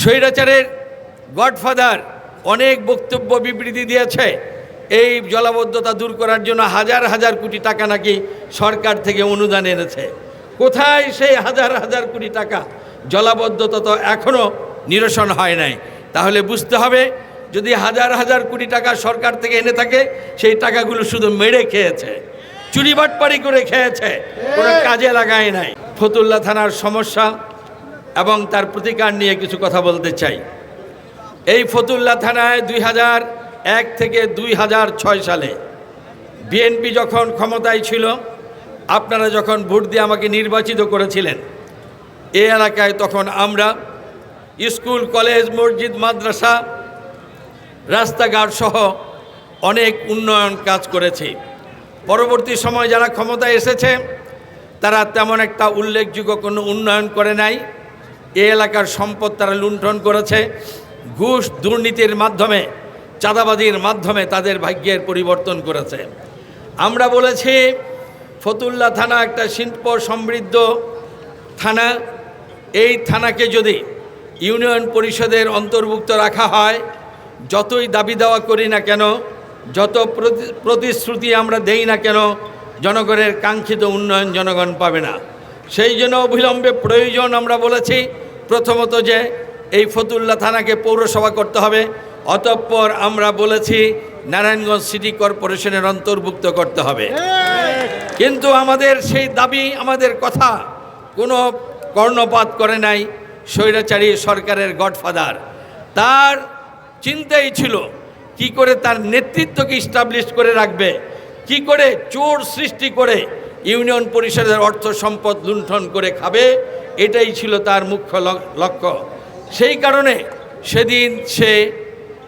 স্বৈরাচারের গডফাদার অনেক বক্তব্য বিবৃতি দিয়েছে। এই জলাবদ্ধতা দূর করার জন্য হাজার হাজার কোটি টাকা নাকি সরকার থেকে অনুদান এনেছে। কোথায় সেই হাজার হাজার কোটি টাকা? জলাবদ্ধতা তো এখনও নিরসন হয় নাই। তাহলে বুঝতে হবে যদি হাজার হাজার কোটি টাকা সরকার থেকে এনে থাকে সেই টাকাগুলো শুধু মেরে খেয়েছে চুরি বাটপারি করে খেয়েছে কোনো কাজে লাগায় নাই। ফতুল্লা থানার সমস্যা এবং তার প্রতিকার নিয়ে কিছু কথা বলতে চাই। এই ফতুল্লা থানায় দুই হাজার এক থেকে দুই হাজার ছয় সালে বিএনপি যখন ক্ষমতায় ছিল, আপনারা যখন ভোট দিয়ে আমাকে নির্বাচিত করেছিলেন, এ এলাকায় তখন আমরা স্কুল, কলেজ, মসজিদ, মাদ্রাসা, রাস্তাঘাট সহ অনেক উন্নয়ন কাজ করেছি। পরবর্তী সময় যারা ক্ষমতায় এসেছে, তারা তেমন একটা উল্লেখযোগ্য কোনো উন্নয়ন করে নাই। এ এলাকার সম্পদ তারা লুণ্ঠন করেছে। ঘুষ দুর্নীতির মাধ্যমে, চাঁদাবাজির মাধ্যমে তাদের ভাগ্যের পরিবর্তন করেছে। আমরা বলেছি, ফতুল্লা থানা একটা শিল্প সমৃদ্ধ থানা। এই থানাকে যদি ইউনিয়ন পরিষদের অন্তর্ভুক্ত রাখা হয়, যতই দাবি দেওয়া করি না কেন, যত প্রতিশ্রুতি আমরা দেই না কেন, জনগণের কাঙ্ক্ষিত উন্নয়ন জনগণ পাবে না। সেই জন্য অবিলম্বে প্রয়োজন আমরা বলেছি, প্রথমত যে এই ফতুল্লা থানাকে পৌরসভা করতে হবে, অতঃপর আমরা বলেছি নারায়ণগঞ্জ সিটি কর্পোরেশনের অন্তর্ভুক্ত করতে হবে। কিন্তু আমাদের সেই দাবি, আমাদের কথা কোনো কর্ণপাত করে নাই, স্বৈরাচারী সরকারের গডফাদার। তার চিন্তাই ছিল কি করে তার নেতৃত্বকে ইস্টাবলিশ করে রাখবে, কি করে চোর সৃষ্টি করে ইউনিয়ন পরিষদের অর্থ সম্পদ লুণ্ঠন করে খাবে, এটাই ছিল তার মুখ্য লক্ষ্য। সেই কারণে সেদিন সে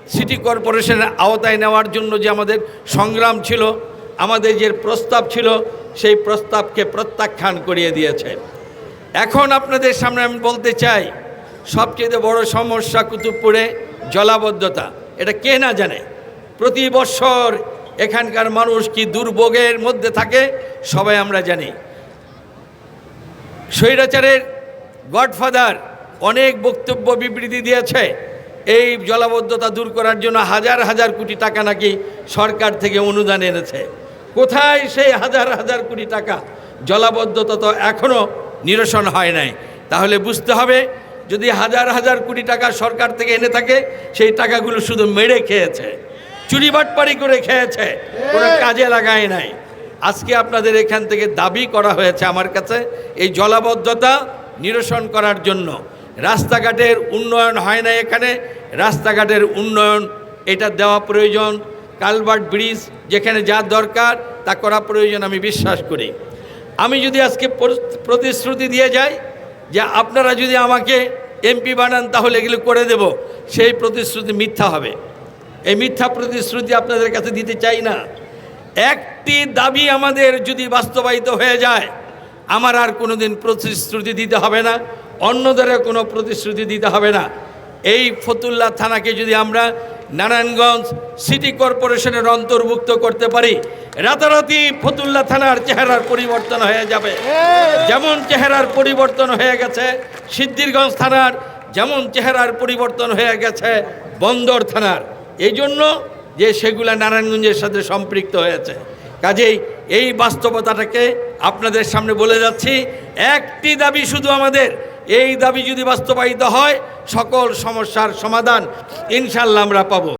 সিটি কর্পোরেশনের আওতায় নেওয়ার জন্য যে আমাদের সংগ্রাম ছিল, আমাদের যে প্রস্তাব ছিল, সেই প্রস্তাবকে প্রত্যাখ্যান করিয়ে দিয়েছে। এখন আপনাদের সামনে আমি বলতে চাই, সবচেয়ে বড় সমস্যা কুতুবপুরে জলাবদ্ধতা। এটা কে না জানে? প্রতি বছর এখানকার মানুষ কি দুর্ভোগের মধ্যে থাকে? সবাই আমরা জানি। স্বৈরাচারের গডফাদার অনেক বক্তব্য বিবৃতি দিয়েছে, এই জলাবদ্ধতা দূর করার জন্য হাজার হাজার কোটি টাকা নাকি সরকার থেকে অনুদান এনেছে। কোথায় সেই হাজার হাজার কোটি টাকা? জলাবদ্ধতা তো এখনও নিরসন হয় নাই। তাহলে বুঝতে হবে, যদি হাজার হাজার কোটি টাকা সরকার থেকে এনে থাকে, সেই টাকাগুলো শুধু মেরে খেয়েছে। চুরি বাটপাড়ি করে খেয়েছে কোনো কাজে লাগায় নাই। আজকে আপনাদের এখান থেকে দাবি করা হয়েছে আমার কাছে এই জলাবদ্ধতা নিরসন করার জন্য। রাস্তাঘাটের উন্নয়ন হয় না এখানে রাস্তাঘাটের উন্নয়ন এটা দেওয়া প্রয়োজন। কালভার্ট ব্রিজ যেখানে যা দরকার তা করা প্রয়োজন আমি বিশ্বাস করি। আমি যদি আজকে প্রতিশ্রুতি দিয়ে যাই যে আপনারা যদি আমাকে এমপি বানান তাহলে এগুলো করে দেব সেই প্রতিশ্রুতি মিথ্যা হবে। এই মিথ্যা প্রতিশ্রুতি আপনাদের কাছে দিতে চাই না। একটি দাবি আমাদের যদি বাস্তবায়িত হয়ে যায় আমার আর কোনোদিন প্রতিশ্রুতি দিতে হবে না অন্যদের কোনো প্রতিশ্রুতি দিতে হবে না। এই ফতুল্লা থানাকে যদি আমরা নারায়ণগঞ্জ সিটি কর্পোরেশনের অন্তর্ভুক্ত করতে পারি রাতারাতি ফতুল্লা থানার চেহারার পরিবর্তন হয়ে যাবে। যেমন চেহারার পরিবর্তন হয়ে গেছে সিদ্ধিরগঞ্জ থানার যেমন চেহারার পরিবর্তন হয়ে গেছে বন্দর থানার। এই জন্য যে সেগুলা নারায়ণগঞ্জের সাথে সম্পৃক্ত হয়েছে। কাজেই এই বাস্তবতাটাকে আপনাদের সামনে বলে যাচ্ছি, একটি দাবি শুধু আমাদের, এই দাবি যদি বাস্তবায়িত হয়, সকল সমস্যার সমাধান ইনশাল্লাহ আমরা পাবো।